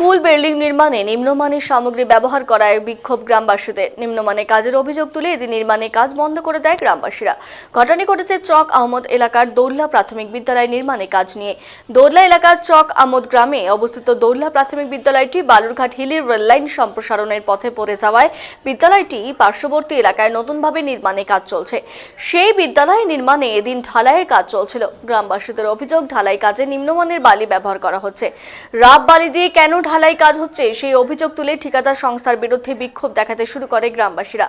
School building নির্মাণে নিম্নমানের সামগ্রী ব্যবহার করায় বিক্ষোভ গ্রামবাসীদের। নিম্নমানের কাজের অভিযোগ তুলে এদিন নির্মাণে কাজ বন্ধ করে দেয় গ্রামবাসীরা। ঘটনাটি ঘটেছে চক আহমদ এলাকার দৌল্লা প্রাথমিক বিদ্যালয় নির্মাণে কাজ নিয়ে। দৌল্লা এলাকার চক আহমদ গ্রামে অবস্থিত দৌল্লা প্রাথমিক বিদ্যালয়টি বালুরঘাট হিলি রেললাইন সম্প্রসারণের পথে পড়ে যাওয়ায় বিদ্যালয়টি পার্শ্ববর্তী এলাকায় নতুনভাবে নির্মাণে কাজ চলছে। সেই বিদ্যালয় নির্মাণে এদিন ঢালাইয়ের কাজ চলছিল। গ্রামবাসীদের অভিযোগ, ঢালাই কাজে নিম্নমানের বালি ব্যবহার করা হচ্ছে। রাব বালি দিয়ে কেন ঢালাই কাজ হচ্ছে, সেই অভিযোগ তুলে ঠিকাদার সংস্থার বিরুদ্ধে বিক্ষোভ দেখাতে শুরু করে গ্রামবাসীরা।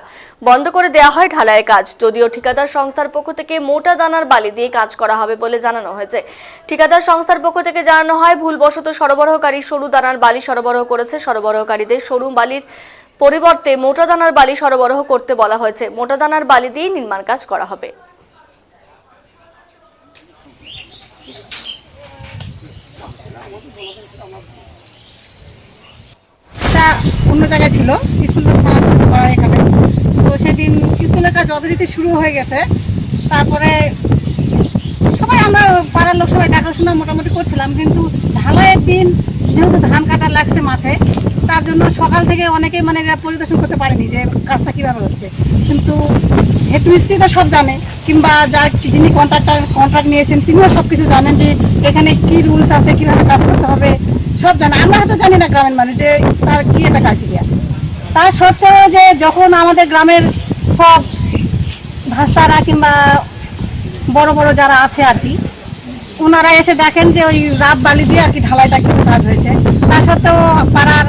বন্ধ করে দেওয়া হয় ঢালাইয়ের কাজ, যদিও ঠিকাদার সংস্থার পক্ষ থেকে মোটা দানার বালি দিয়ে কাজ করা হবে বলে জানানো হয়েছে। ঠিকাদার সংস্থার পক্ষ থেকে জানানো হয়, ভুলবশত সরবরাহকারী সরু দানার বালি সরবরাহ করেছে, সরবরাহকারীদের সরু বালির পরিবর্তে মোটা দানার বালি সরবরাহ করতে বলা হয়েছে। মোটা দানার বালি দিয়ে নির্মাণ কাজ করা হবে। তা অন্য জায়গায় ছিল স্কুলটা স্থানান্তরিত করা এখানে তো সেদিন স্কুলের কাজ যথারীতি শুরু হয়ে গেছে। তারপরে সবাই আমরা পাড়ার লোক সবাই দেখাশোনা মোটামুটি করছিলাম, কিন্তু ঢালাইয়ের দিন যেহেতু ধান কাটা লাগছে মাঠে, তার জন্য সকাল থেকে অনেকে মানে এরা পরিদর্শন করতে পারেনি যে কাজটা কীভাবে হচ্ছে। কিন্তু হেড মিস্ত্রি তো সব জানে, কিংবা যার যিনি কন্ট্রাক্টার কন্ট্রাক্ট নিয়েছেন, তিনিও সব কিছু জানেন যে এখানে কি রুলস আছে, কীভাবে কাজ করতে হবে। সব জানে আমরা হয়তো জানি না গ্রামের মানুষ যে তার কি এটা কাকিরিয়া তা সত্ত্বেও যে যখন আমাদের গ্রামের সব ভাস্তারা কিংবা বড় বড় যারা আছে আর কি ওনারা এসে দেখেন যে ওই রাত বালি দিয়ে আর কি ঢালাইটা কিছু কাজ হয়েছে। তা সত্ত্বেও পাড়ার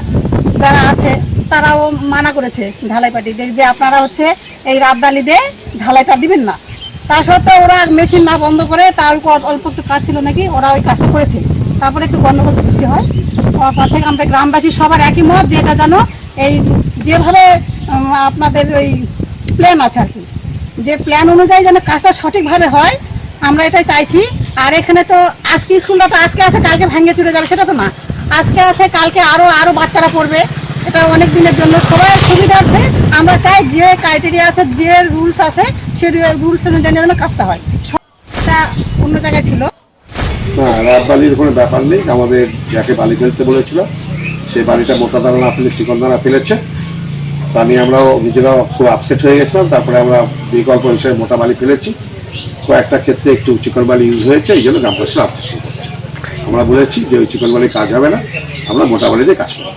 যারা আছে, তারাও মানা করেছে ঢালাই পাটি যে আপনারা হচ্ছে এই রাত বালি দিয়ে ঢালাইটা দিবেন না। তা সত্ত্বেও ওরা মেশিন না বন্ধ করে তার অল্প একটু কাজ ছিল নাকি ওরা ওই কাজটা করেছে। তারপরে একটু গণ্ডগোল সৃষ্টি হয়। হওয়ার পর থেকে আমাদের গ্রামবাসী সবার একই মত যে এটা যেন এই যেভাবে আপনাদের ওই প্ল্যান আছে আর কি। যে প্ল্যান অনুযায়ী যেন কাজটা সঠিকভাবে হয়, আমরা এটাই চাইছি। আর এখানে তো আজকে স্কুলটা তো আজকে আছে, কালকে ভেঙে চলে যাবে, সেটা তো না। আজকে আছে, কালকে আরও আরও বাচ্চারা পড়বে। এটা অনেক দিনের জন্য। সবার সুবিধার্থে আমরা চাই যে ক্রাইটেরিয়া আছে, যে রুলস আছে, সে রুলস অনুযায়ী যেন কাজটা হয়। এটা অন্য জায়গায় ছিল। না রাত বালির কোনো ব্যাপার নেই। আমাদের যাকে বালি ফেলতে বলেছিল সেই বালিটা মোটা দানা না ফেলে চিকন দানা ফেলেছে। তা নিয়ে আমরাও নিজেরাও খুব আপসেট হয়ে গেছিলাম। তারপরে আমরা বিকল্প হিসেবে মোটা বালি ফেলেছি। কয়েকটা ক্ষেত্রে একটু চিকন বালি ইউজ হয়েছে, এই জন্য গ্রামবাসীরা আপসেট আমরা বলেছি যে ওই চিকন বালি কাজ হবে না। আমরা মোটা বালি দিয়ে কাজ করব।